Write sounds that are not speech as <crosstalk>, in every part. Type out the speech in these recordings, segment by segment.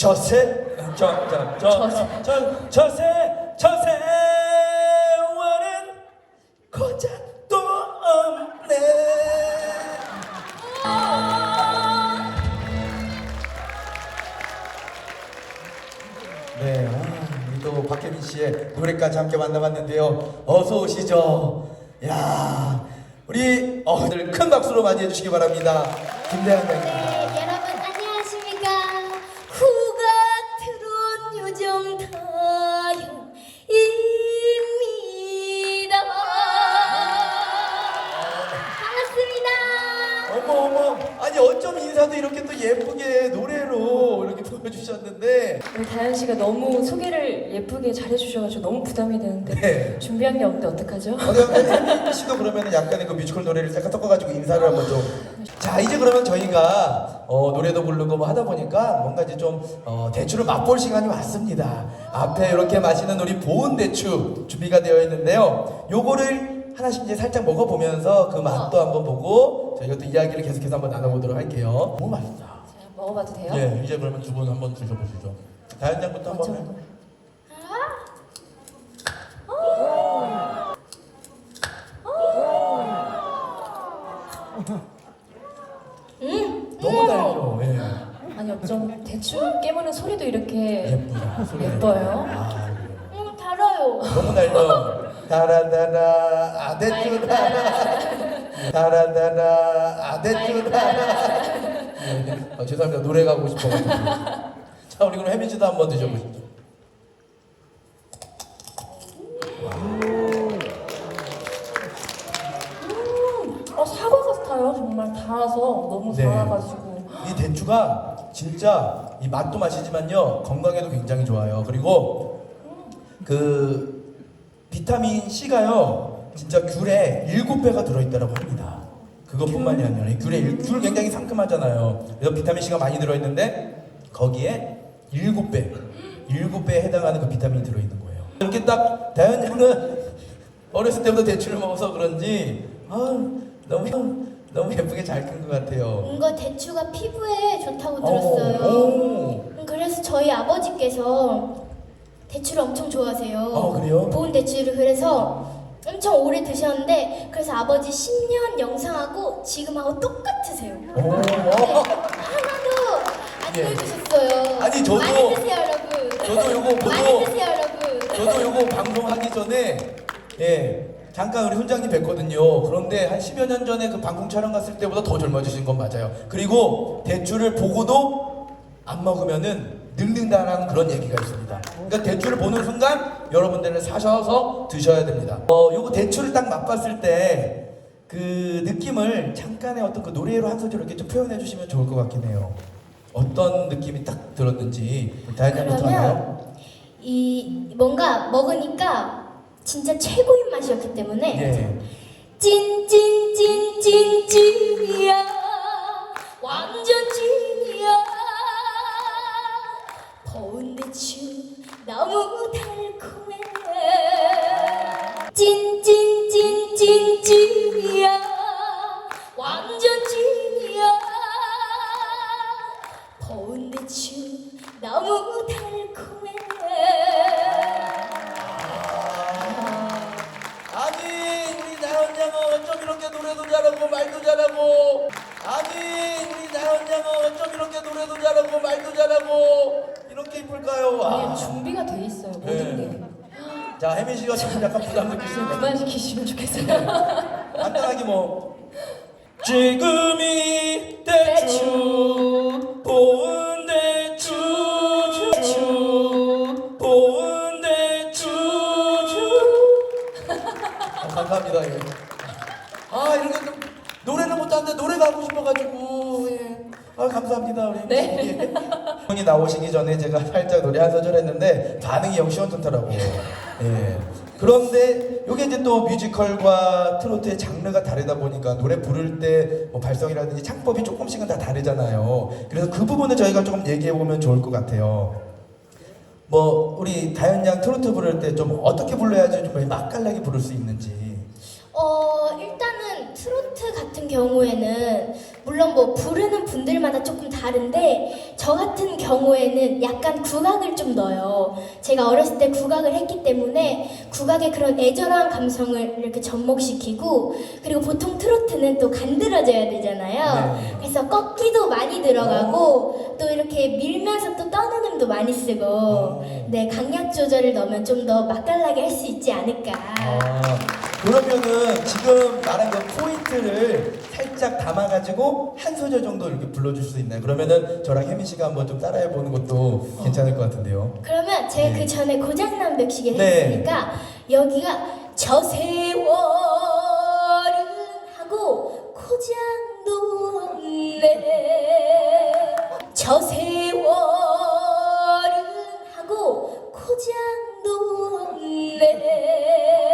저세 저저저저 저세 저세월은 고작도 없네. 네, 아, 또 박혜민 씨의 노래까지 함께 만나봤는데요. 어서 오시죠. 야, 우리 어들 큰 박수로 맞이해 주시기 바랍니다. 김대한 양 아니 어쩜 인사도 이렇게 또 예쁘게 노래로 이렇게 보여주셨는데. 우리 다현 씨가 너무 소개를 예쁘게 잘해주셔가지고 너무 부담이 되는데 네. 준비한 게 없는데 어떡하죠? 혜민 씨도 그러면 약간의 그 뮤지컬 노래를 약간 섞어가지고 인사를 한번 좀 자 이제 그러면 저희가 어, 노래도 부르고 뭐 하다 보니까 뭔가 이제 좀 어, 대추를 맛볼 시간이 왔습니다. 앞에 이렇게 마시는 우리 보은 대추 준비가 되어 있는데요. 요거를 하나씩 이제 살짝 먹어보면서 그 맛도 한번 보고 저희가 또 이야기를 계속해서 한번 나눠보도록 할게요 너무 맛있다 자, 먹어봐도 돼요? 예, 이제 그러면 두 분 한번 드셔보시죠. 다현 양부터 한번. 먹어요. 너무 달죠. 예. 아니 어쩜 대추 깨무는 소리도 이렇게 예쁘다. 소리 예뻐요? 아, 그래요. 음 달아요 너무 달죠. 달아달아 아대쭈 달아. 달아달아 아대쭈 달아. 예, 어, 죄송합니다. 노래 가고 싶어가지고. 자, 우리 그럼 혜민 씨도 한번 드셔보시죠. 어 사과 같아요 정말 달아서 너무 네. 달아가지고 이 대추가 진짜 이 맛도 맛이지만요 건강에도 굉장히 좋아요. 그리고 그 비타민 C가요 진짜 귤에 일곱 배가 들어있다고 합니다. 그것뿐만이 아니라 이 귤에 일- 귤 굉장히 상큼하잖아요. 그래서 비타민 C가 많이 들어있는데 거기에 일곱 배, 일곱 배에 해당하는 그 비타민이 들어있는 거예요. 이렇게 딱 다현 양은 어렸을 때부터 대추를 먹어서 그런지 아 너무 너무 예쁘게 잘 큰 것 같아요. 뭔가 대추가 피부에 좋다고 어, 들었어요 오. 음, 그래서 저희 아버지께서 대추를 엄청 좋아하세요. 아, 그래요? 보온 대추를 그래서 엄청 오래 드셨는데 그래서 아버지 10년 영상하고 지금하고 똑같으세요. 오. 하나도 안 예. 늙으셨어요. 아니, 저도- 많이 드세요, 여러분. 저도 요거 보고- 많이 드세요, 여러분. 저도 요거 방송하기 전에 예 잠깐 우리 훈장님 뵀거든요. 그런데 한 10여 년 전에 그 방송 촬영 갔을 때보다 더 젊어지신 건 맞아요. 그리고 대추를 보고도 안 먹으면은 늙는다라는 그런 얘기가 있습니다. 그러니까 대추를 보는 순간 여러분들은 사셔서 드셔야 됩니다. 어, 요거 대추를 딱 맛봤을 때 그 느낌을 잠깐의 어떤 그 노래로 한 소절 이렇게 좀 표현해 주시면 좋을 것 같긴 해요. 어떤 느낌이 딱 들었는지 다현양부터 하나요? 이 뭔가 먹으니까 진짜 최고인 맛이었기 때문에 예. 찐찐찐찐 찐이야 완전 찐이야 더운 대추 너무 달콤해. 찐찐찐찐 자 혜민 씨가 지금 약간 부담 느끼시는 그만 시키시면 좋겠어요 간단하게 뭐 지금이 대추 보은 대추 주 보은 대추 아, 감사합니다 예. 아 이렇게 좀 노래를 못하는데 노래가 하고 싶어가지고 예. 아 감사합니다 우리 네. 형이 나오시기 전에 제가 살짝 노래 한 소절 했는데 반응이 영 시원찮더라고요. 예. 그런데 이게 이제 또 뮤지컬과 트로트의 장르가 다르다 보니까 노래 부를 때 뭐 발성이라든지 창법이 조금씩은 다 다르잖아요. 그래서 그 부분을 저희가 조금 얘기해 보면 좋을 것 같아요. 뭐 우리 다현 양 트로트 부를 때 좀 어떻게 불러야지 좀 맛깔나게 부를 수 있는지. 어, 일단은 트로트 같은 경우에는 물론 뭐 부르는 분들마다 조금 다른데 저 같은 경우에는 약간 국악을 좀 넣어요. 제가 어렸을 때 국악을 했기 때문에 국악의 그런 애절한 감성을 이렇게 접목시키고 그리고 보통 트로트는 또 간드러져야 되잖아요. 네. 그래서 꺾기도 많이 들어가고 또 이렇게 밀면서 또 떠는 음도 많이 쓰고 어. 네 강약 조절을 넣으면 좀 더 맛깔나게 할 수 있지 않을까. 아, 그러면은 지금 말한 그 포인트를 살짝 담아가지고 한 소절 정도 이렇게 불러줄 수 있나요? 그러면은 저랑 혜민 씨가 한번 좀 따라해 보는 것도 괜찮을 것 같은데요. 그러면 제가 네. 그 전에 고장난 벽시계를 네. 했으니까 여기가 저 세월은 하고 고장도 없네 저 세월은 하고 고장도 없네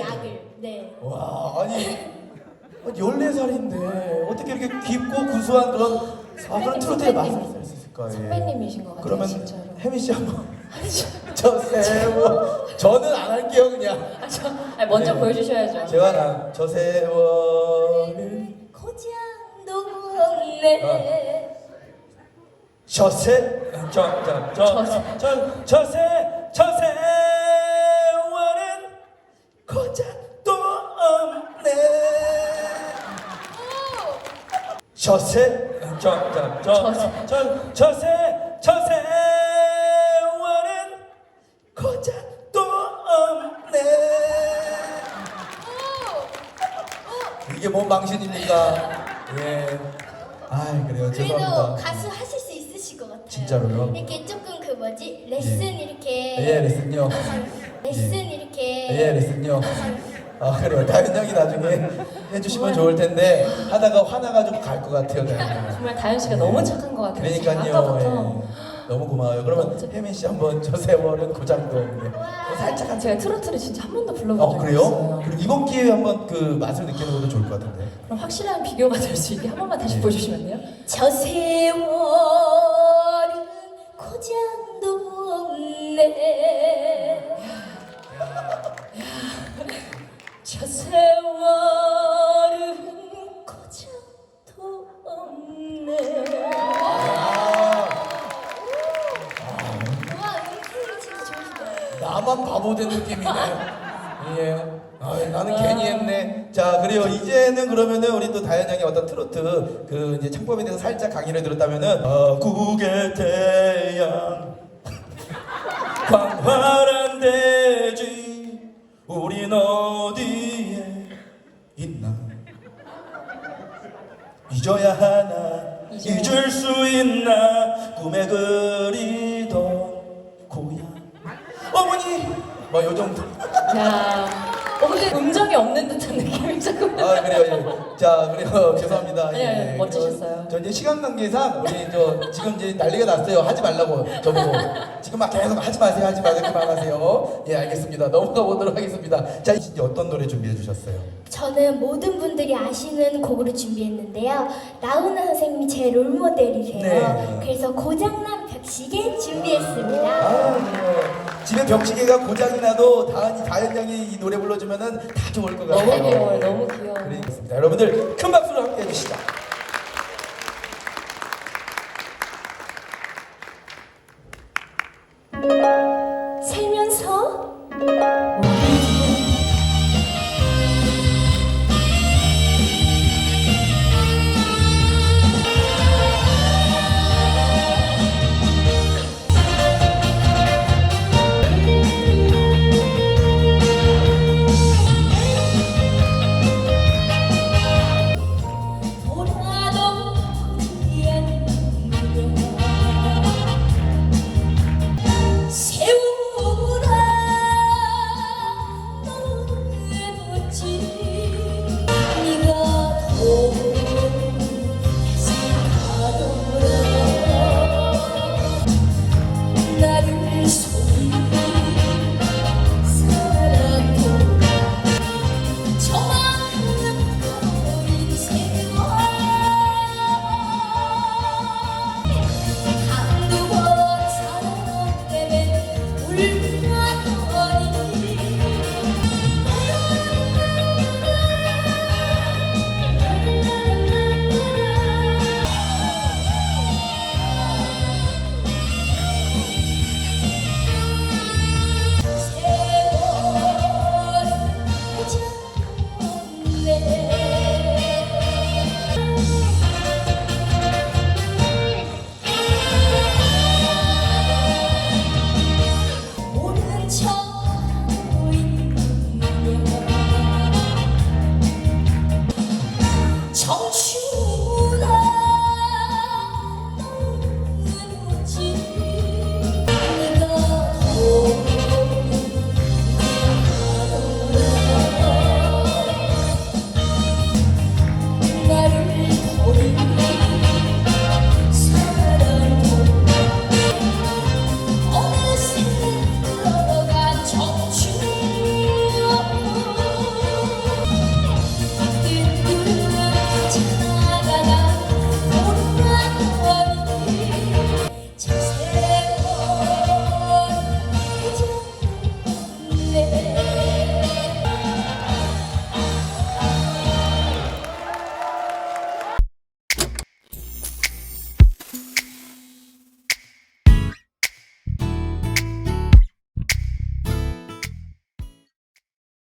약을 네. 와, 아니 14살인데 어떻게 이렇게 깊고 구수한 그런 아, 그런 트로트의 맛을 낼수 있을까요? 예. 선배님이신 것 같아요, 그러면 진짜로. 혜민 씨 한번 <laughs> 저 세월 저는 안 할게요 그냥 아, 저, 아니, 먼저 네. 보여주셔야죠. 제가 나, 저 세월은 고장도 없네 저세 저저저저저 저세 저세 저저 저 저 세 저 세월은 고작도 없네 이게 뭔 망신입니까? 예. 아 그래요 그래도 죄송합니다. 가수 하실 수 있으실 것 같아요. 진짜로요? 이렇게 조금 그 뭐지 레슨 이렇게 예 레슨요. 레슨 예. 이렇게 예 레슨요. 아 그래요 다현 양이 나중에 해주시면 좋을 텐데 하다가 화나가지고 갈 것 같아요. 다현 양. 정말 다현 씨가 너무 착한 것 같아요. 지금 그러니까요. 아까부터. 예. 너무 고마워요. 그러면. 혜민 씨 한번 저 세월은 고장도 없네. 뭐 살짝 한. 제가 트로트를 진짜 한 번도 불러본 어 적이 그래요? 없어요. 그럼 이번 기회에 한번 그 맛을 느끼는 것도 좋을 것 같은데. 그럼 확실한 비교가 될 수 있게 한 번만 다시 예. 보여주시면 안 돼요? 저 세월은 고장 이제는 그러면은 우리 또 다현 양의 어떤 트로트 그 이제 창법에 대해서 살짝 강의를 들었다면은 어, 국의 태양 <laughs> 광활한 대지 우린 어디에 있나? 잊어야 하나? 잊을 수 있나? 꿈에 그리던 고향. 어머니! 뭐 요 정도. 야, 어, 근데 음정이 없는 듯한 느낌이 조금. 아 그래요 예. 자 그래요 <laughs> 죄송합니다 아니, 아니, 멋지셨어요. 그, 저 이제 시간 관계상 우리 저 지금 이제 난리가 났어요 하지 말라고 저보고 지금 막 계속 하지 마세요 하지 마세요 그만하세요 예 알겠습니다 넘어가 보도록 하겠습니다 자 이제 어떤 노래 준비해 주셨어요 저는 모든 분들이 아시는 곡으로 준비했는데요. 나훈아 선생님이 제 롤모델이세요. 네. 그래서 고장난 벽시계 준비했습니다. 아 그래요 집에 벽시계가 고장이 나도 다은이 다현 양이 이 노래 불러주면은 다 좋을 것 같아요. 너무 귀여워요, 너무 귀여워요. 그러니까 여러분들 큰 박수로 함께 해주시죠